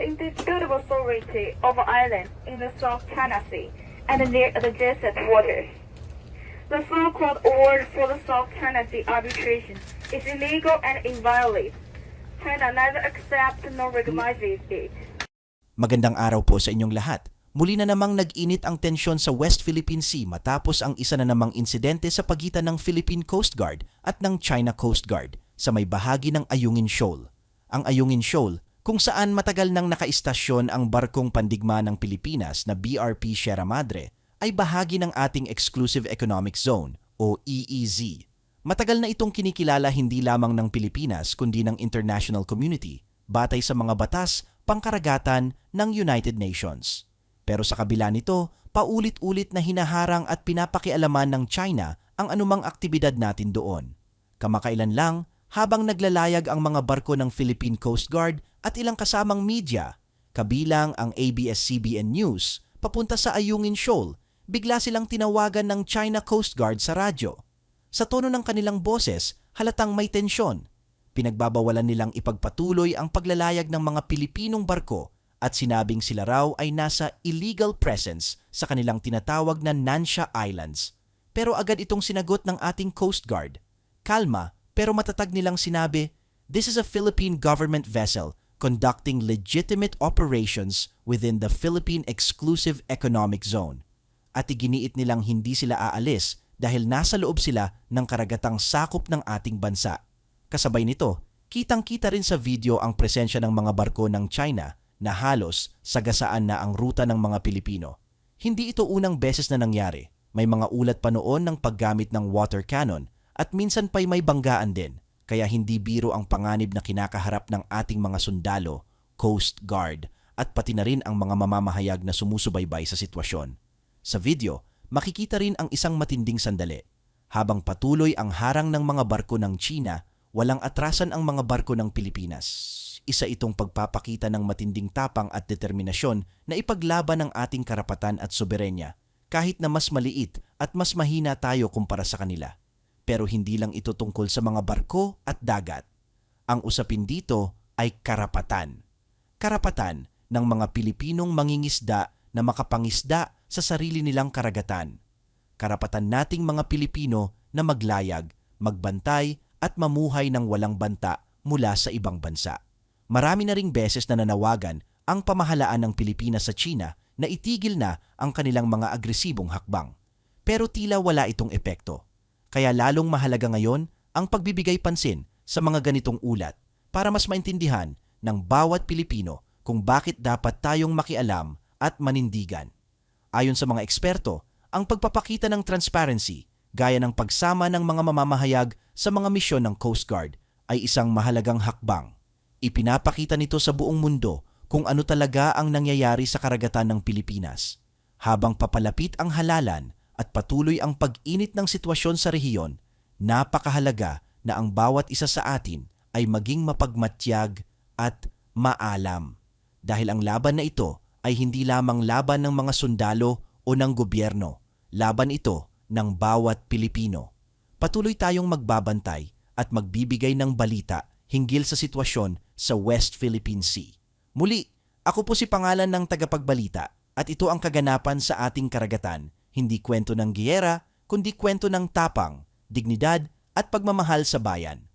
indisputable sovereignty of an island in the South China Sea and near the adjacent waters. The so-called award for the South China Sea arbitration is illegal and inviolate. China neither accepts nor recognizes it. Magandang araw po sa inyong lahat. Muli na namang nag-init ang tensyon sa West Philippine Sea matapos ang isa na namang insidente sa pagitan ng Philippine Coast Guard at ng China Coast Guard sa may bahagi ng Ayungin Shoal. Ang Ayungin Shoal, kung saan matagal nang nakaistasyon ang barkong pandigma ng Pilipinas na BRP Sierra Madre, ay bahagi ng ating Exclusive Economic Zone o EEZ. Matagal na itong kinikilala hindi lamang ng Pilipinas kundi ng international community batay sa mga batas pangkaragatan ng United Nations. Pero sa kabila nito, paulit-ulit na hinaharang at pinapakialaman ng China ang anumang aktibidad natin doon. Kamakailan lang, habang naglalayag ang mga barko ng Philippine Coast Guard at ilang kasamang media, kabilang ang ABS-CBN News, papunta sa Ayungin Shoal, bigla silang tinawagan ng China Coast Guard sa radyo. Sa tono ng kanilang boses, halatang may tensyon. Pinagbabawalan nilang ipagpatuloy ang paglalayag ng mga Pilipinong barko at sinabing sila raw ay nasa illegal presence sa kanilang tinatawag na Nansha Islands. Pero agad itong sinagot ng ating Coast Guard. Kalma pero matatag nilang sinabi, This is a Philippine government vessel conducting legitimate operations within the Philippine Exclusive Economic Zone. At iginiit nilang hindi sila aalis dahil nasa loob sila ng karagatang sakop ng ating bansa. Kasabay nito, kitang-kita rin sa video ang presensya ng mga barko ng China na halos sagasaan na ang ruta ng mga Pilipino. Hindi ito unang beses na nangyari. May mga ulat pa noon ng paggamit ng water cannon at minsan pa'y may banggaan din. Kaya hindi biro ang panganib na kinakaharap ng ating mga sundalo, Coast Guard at pati na rin ang mga mamamahayag na sumusubaybay sa sitwasyon. Sa video, makikita rin ang isang matinding sandali. Habang patuloy ang harang ng mga barko ng China, walang atrasan ang mga barko ng Pilipinas. Isa itong pagpapakita ng matinding tapang at determinasyon na ipaglaban ang ating karapatan at soberenya, kahit na mas maliit at mas mahina tayo kumpara sa kanila. Pero hindi lang ito tungkol sa mga barko at dagat. Ang usapin dito ay karapatan. Karapatan ng mga Pilipinong mangingisda na makapangisda sa sarili nilang karagatan. Karapatan nating mga Pilipino na maglayag, magbantay at mamuhay ng walang banta mula sa ibang bansa. Marami na ring beses na nanawagan ang pamahalaan ng Pilipinas sa China na itigil na ang kanilang mga agresibong hakbang. Pero tila wala itong epekto. Kaya lalong mahalaga ngayon ang pagbibigay pansin sa mga ganitong ulat para mas maintindihan ng bawat Pilipino kung bakit dapat tayong makialam at manindigan. Ayon sa mga eksperto, ang pagpapakita ng transparency gaya ng pagsama ng mga mamamahayag sa mga misyon ng Coast Guard ay isang mahalagang hakbang. Ipinapakita nito sa buong mundo kung ano talaga ang nangyayari sa karagatan ng Pilipinas. Habang papalapit ang halalan at patuloy ang pag-init ng sitwasyon sa rehiyon, napakahalaga na ang bawat isa sa atin ay maging mapagmatyag at maalam. Dahil ang laban na ito ay hindi lamang laban ng mga sundalo o ng gobyerno, laban ito ng bawat Pilipino. Patuloy tayong magbabantay at magbibigay ng balita hinggil sa sitwasyon sa West Philippine Sea. Muli, ako po si pangalan ng tagapagbalita at ito ang kaganapan sa ating karagatan, hindi kwento ng giyera, kundi kwento ng tapang, dignidad at pagmamahal sa bayan.